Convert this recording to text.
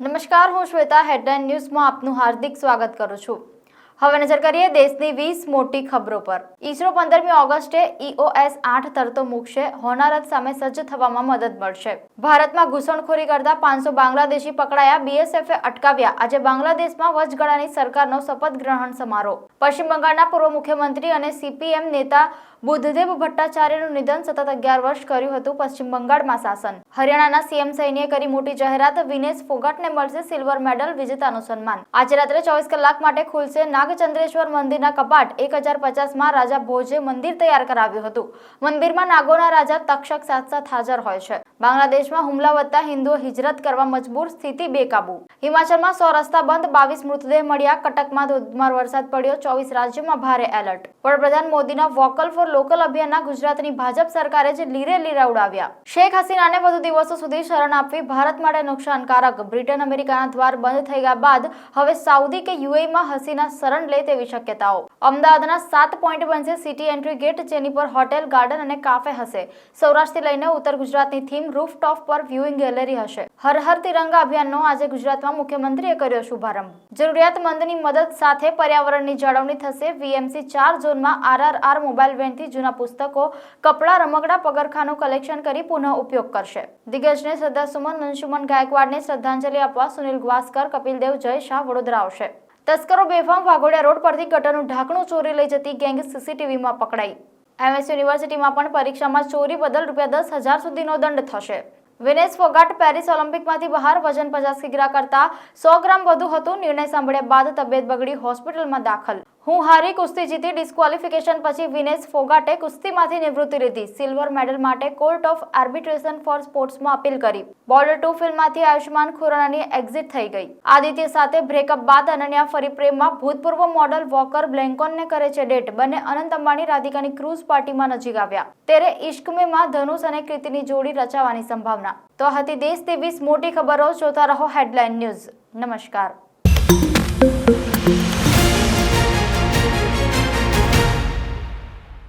નમસ્કાર, હું શ્વેતા, હેડલાઇન ન્યૂઝમાં આપનું હાર્દિક સ્વાગત કરું છું. હવે નજર કરીએ દેશની વીસ મોટી ખબરો પર. ઈસરો પંદરમી ઓગસ્ટે ઈઓએસ આઠ તરતો મૂકશે. હોનારત સામે સજ્જ થવામાં મદદ મળશે. ભારતમાં ઘૂસણખોરી કરતા પાંચસો બાંગ્લાદેશી પકડાયા. બીએસએફે અટકાવ્યા. આજે બાંગ્લાદેશમાં વચગાળાની સરકારનો શપથ ગ્રહણ સમારોહ. પશ્ચિમ બંગાળના પૂર્વ મુખ્યમંત્રી અને સીપીએમ નેતા બુદ્ધદેવ ભટ્ટાચાર્યનું નિધન સતત અગિયાર વર્ષ કર્યું હતું પશ્ચિમ બંગાળમાં શાસન. હરિયાણાના સીએમ સૈનીએ કરી મોટી જાહેરાત, વિનેશ ફોગાટને મળશે સિલ્વર મેડલ વિજેતાનું સન્માન. આજે રાત્રે ચોવીસ કલાક માટે ખુલશે નાગચંદ્રેશ્વર મંદિરના કપાટ એક હજાર પચાસમાં રાજા ભોજે મંદિર તૈયાર કરાવ્યું હતું. મંદિરમાં નાગોના રાજા તક્ષક સાથ સાથ હાજર હોય છે. બાંગ્લાદેશમાં હુમલા વધતા હિન્દુઓ હિજરત કરવા મજબૂર સ્થિતિ બેકાબુ. હિમાચલમાં સો રસ્તા બંધ, બાવીસ મૃતદેહ મળ્યા. કટકમાં ધોધમાર વરસાદ પડ્યો. ચોવીસ રાજ્યોમાં ભારે એલર્ટ. વડાપ્રધાન મોદીના વોકલ ફોર લોકલ અભિયાનના ગુજરાતની ભાજપ સરકારે જ લીરે લીરા ઉડાવ્યા. શેખ હસીનાને વધુ દિવસો સુધી શરણ આપવી ભારત માટે નુકસાનકારક. બ્રિટન અમેરિકાના દ્વાર બંધ થઈ ગયા બાદ હવે સાઉદી કે યુએઈમાં હસીના શરણ લે તેવી શક્યતાઓ. અમદાવાદના સાત પોઈન્ટ બનશે સિટી એન્ટ્રી ગેટ, જેની પર હોટેલ, ગાર્ડન અને કાફે હશે. સૌરાષ્ટ્રથી લઈને ઉત્તર ગુજરાતની થીમ રૂફટોપ પર વ્યુઇંગ ગેલેરી હશે. હર હર તિરંગા અભિયાનનો આજે ગુજરાતમાં મુખ્યમંત્રીએ કર્યો શુભારંભ. જરૂરિયાતમંદની મદદ સાથે પર્યાવરણની જાળવણી થશે. વીએમસી ચાર ઝોનમાં આરઆરઆર મોબાઈલ વેનથી જૂના પુસ્તકો, કપડાં, રમકડા, પગરખાનું કલેક્શન કરી પુનઃ ઉપયોગ કરશે. દિગ્ગજને શ્રદ્ધાસુમન અંશુમન ગાયકવાડને શ્રદ્ધાંજલિ આપવા સુનિલ ગ્વાસ્કર, કપિલદેવ જય શાહ વડોદરા આવશે. તસ્કરો બેફામ વાઘોડિયા રોડ પરથી ગટરનું ઢાંકણું ચોરી લઈ જતી ગેંગ સીસીટીવીમાં પકડાઈ. એમએસ યુનિવર્સિટીમાં પણ પરીક્ષામાં ચોરી બદલ રૂપિયા દસ હજાર સુધીનો દંડ થશે. વિનેશ ફોગાટ પેરિસ ઓલિમ્પિકમાંથી બહાર વજન પચાસ કિગ્રા કરતા સો ગ્રામ વધુ હતું. નિર્ણય સાંભળ્યા બાદ તબિયત બગડી હોસ્પિટલમાં દાખલ. હું હારી કુસ્તી જીતી ડિસ્ક્વોલિફિકેશન પછી વિનેશ ફોગાટે કુસ્તીમાંથી નિવૃત્તિ લીધી. સિલ્વર મેડલ માટે કોર્ટ ઓફ આર્બિટ્રેશન ફોર સ્પોર્ટ્સમાં અપીલ કરી. બોર્ડર ટુ ફિલ્મમાંથી આયુષ્માન ખુરાનાની એક્ઝિટ થઈ ગઈ. આદિત્ય સાથે બ્રેકઅપ બાદ અનન્યા ફરી પ્રેમમાં ભૂતપૂર્વ મોડલ વોકર બ્લેન્કોનને કરે છે ડેટ. બંને અનંત અંબાણી, રાધિકાની ક્રૂઝ પાર્ટીમાં નજીક આવ્યા. ત્યારે ઇશ્કમેમાં ધનુષ અને કૃતિની જોડી રચાવાની સંભાવના. તો હતી દેશ વીસ મોટી ખબરો. જોતા રહો હેડલાઇન ન્યૂઝ. નમસ્કાર.